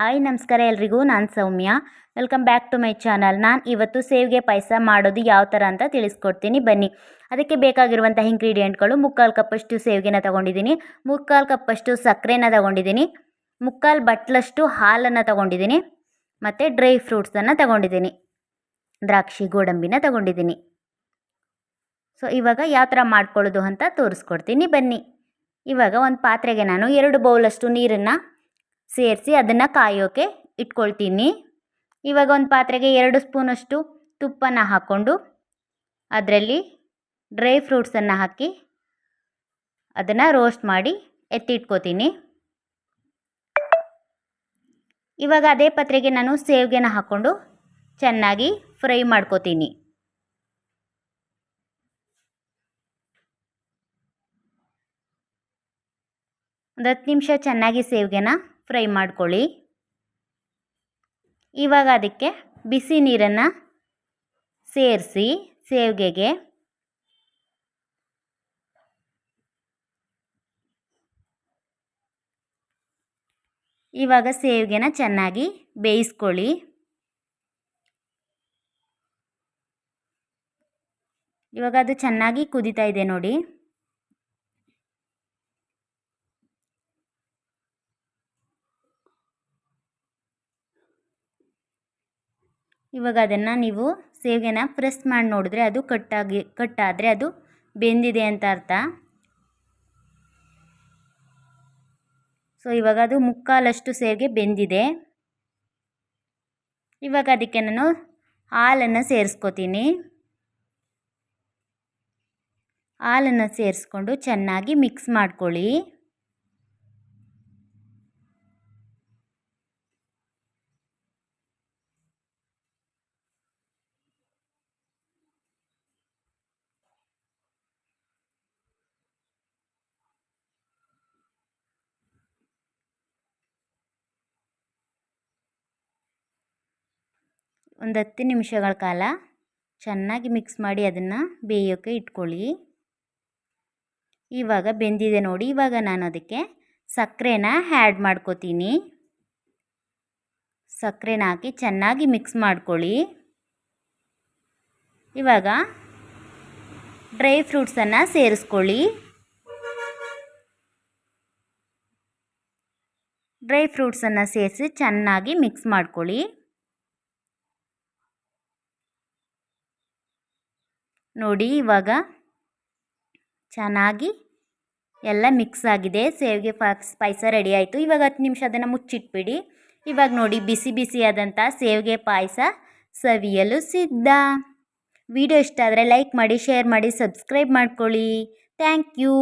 Hi, ನಮಸ್ಕಾರ ಎಲ್ರಿಗೂ. ನಾನು Soumya. Welcome back to my channel ನಾನು ಇವತ್ತು ಸೇವ್ಗೆ ಪಾಯಸ ಮಾಡೋದು ಯಾವ ಥರ ಅಂತ ತಿಳಿಸ್ಕೊಡ್ತೀನಿ. ಬನ್ನಿ. ಅದಕ್ಕೆ ಬೇಕಾಗಿರುವಂಥ ಇಂಗ್ರೀಡಿಯೆಂಟ್ಗಳು ಮುಕ್ಕಾಲು ಕಪ್ಪಷ್ಟು ಸೇವಿಗೆನ ತೊಗೊಂಡಿದ್ದೀನಿ. ಮುಕ್ಕಾಲು ಕಪ್ಪಷ್ಟು ಸಕ್ಕರೆನ ತೊಗೊಂಡಿದ್ದೀನಿ. ಮುಕ್ಕಾಲು ಬಟ್ಲಷ್ಟು ಹಾಲನ್ನು ತೊಗೊಂಡಿದ್ದೀನಿ. ಮತ್ತು ಡ್ರೈ ಫ್ರೂಟ್ಸನ್ನು ತೊಗೊಂಡಿದ್ದೀನಿ. ದ್ರಾಕ್ಷಿ, ಗೋಡಂಬಿನ ತೊಗೊಂಡಿದ್ದೀನಿ. ಸೊ ಇವಾಗ ಯಾವ ಥರ ಮಾಡ್ಕೊಳ್ಳೋದು ಅಂತ ತೋರಿಸ್ಕೊಡ್ತೀನಿ. ಬನ್ನಿ. ಇವಾಗ ಒಂದು ಪಾತ್ರೆಗೆ ನಾನು ಎರಡು ಬೌಲಷ್ಟು ನೀರನ್ನು ಸೇರಿಸಿ ಅದನ್ನು ಕಾಯೋಕ್ಕೆ ಇಟ್ಕೊಳ್ತೀನಿ. ಇವಾಗ ಒಂದು ಪಾತ್ರೆಗೆ ಎರಡು ಸ್ಪೂನಷ್ಟು ತುಪ್ಪನ ಹಾಕ್ಕೊಂಡು ಅದರಲ್ಲಿ ಡ್ರೈ ಫ್ರೂಟ್ಸನ್ನು ಹಾಕಿ ಅದನ್ನು ರೋಸ್ಟ್ ಮಾಡಿ ಎತ್ತಿಟ್ಕೋತೀನಿ. ಇವಾಗ ಅದೇ ಪಾತ್ರೆಗೆ ನಾನು ಸೇವಿಗೆನ ಹಾಕ್ಕೊಂಡು ಚೆನ್ನಾಗಿ ಫ್ರೈ ಮಾಡ್ಕೋತೀನಿ. ಒಂದು ಹತ್ತು ನಿಮಿಷ ಚೆನ್ನಾಗಿ ಸೇವಿಗೆನ ಫ್ರೈ ಮಾಡ್ಕೊಳ್ಳಿ. ಇವಾಗ ಅದಕ್ಕೆ ಬಿಸಿ ನೀರನ್ನು ಸೇರಿಸಿ ಸೇವಿಗೆಗೆ. ಇವಾಗ ಸೇವಿಗೆನ ಚೆನ್ನಾಗಿ ಬೇಯಿಸ್ಕೊಳ್ಳಿ. ಇವಾಗ ಅದು ಚೆನ್ನಾಗಿ ಕುದೀತಾ ಇದೆ ನೋಡಿ. ಇವಾಗ ಅದನ್ನು ನೀವು ಸೇವಿಗೆನ ಪ್ರೆಸ್ ಮಾಡಿ ನೋಡಿದ್ರೆ ಅದು ಕಟ್ಟಾಗಿ, ಕಟ್ಟಾದರೆ ಅದು ಬೆಂದಿದೆ ಅಂತ ಅರ್ಥ. ಸೊ ಇವಾಗ ಅದು ಮುಕ್ಕಾಲಷ್ಟು ಸೇವಿಗೆ ಬೆಂದಿದೆ. ಇವಾಗ ಅದಕ್ಕೆ ನಾನು ಹಾಲನ್ನು ಸೇರಿಸ್ಕೋತೀನಿ. ಹಾಲನ್ನು ಸೇರಿಸ್ಕೊಂಡು ಚೆನ್ನಾಗಿ ಮಿಕ್ಸ್ ಮಾಡ್ಕೊಳ್ಳಿ. ಒಂದು ಹತ್ತು ನಿಮಿಷಗಳ ಕಾಲ ಚೆನ್ನಾಗಿ ಮಿಕ್ಸ್ ಮಾಡಿ ಅದನ್ನು ಬೇಯೋಕ್ಕೆ ಇಟ್ಕೊಳ್ಳಿ. ಇವಾಗ ಬೆಂದಿದೆ ನೋಡಿ, ಇವಾಗ ನಾನು ಅದಕ್ಕೆ ಸಕ್ಕರೆನ ಆ್ಯಡ್ ಮಾಡ್ಕೋತೀನಿ. ಸಕ್ಕರೆನ ಹಾಕಿ ಚೆನ್ನಾಗಿ ಮಿಕ್ಸ್ ಮಾಡ್ಕೊಳ್ಳಿ. ಇವಾಗ ಡ್ರೈ ಫ್ರೂಟ್ಸನ್ನು ಸೇರಿಸ್ಕೊಳ್ಳಿ. ಡ್ರೈ ಫ್ರೂಟ್ಸನ್ನು ಸೇರಿಸಿ ಚೆನ್ನಾಗಿ ಮಿಕ್ಸ್ ಮಾಡ್ಕೊಳ್ಳಿ. ನೋಡಿ, ಇವಾಗ ಚೆನ್ನಾಗಿ ಎಲ್ಲ ಮಿಕ್ಸ್ ಆಗಿದೆ. ಸೇವಿಗೆ ಪಾಯಸ ರೆಡಿ ಆಯಿತು. ಇವಾಗ ಹತ್ತು ನಿಮಿಷ ಅದನ್ನು ಮುಚ್ಚಿಟ್ಬಿಡಿ. ಇವಾಗ ನೋಡಿ, ಬಿಸಿ ಬಿಸಿಯಾದಂಥ ಸೇವಿಗೆ ಪಾಯಸ ಸವಿಯಲು ಸಿದ್ಧ. ವಿಡಿಯೋ ಇಷ್ಟ ಆದರೆ ಲೈಕ್ ಮಾಡಿ ಶೇರ್ ಮಾಡಿ ಸಬ್ಸ್ಕ್ರೈಬ್ ಮಾಡ್ಕೊಳ್ಳಿ. Thank you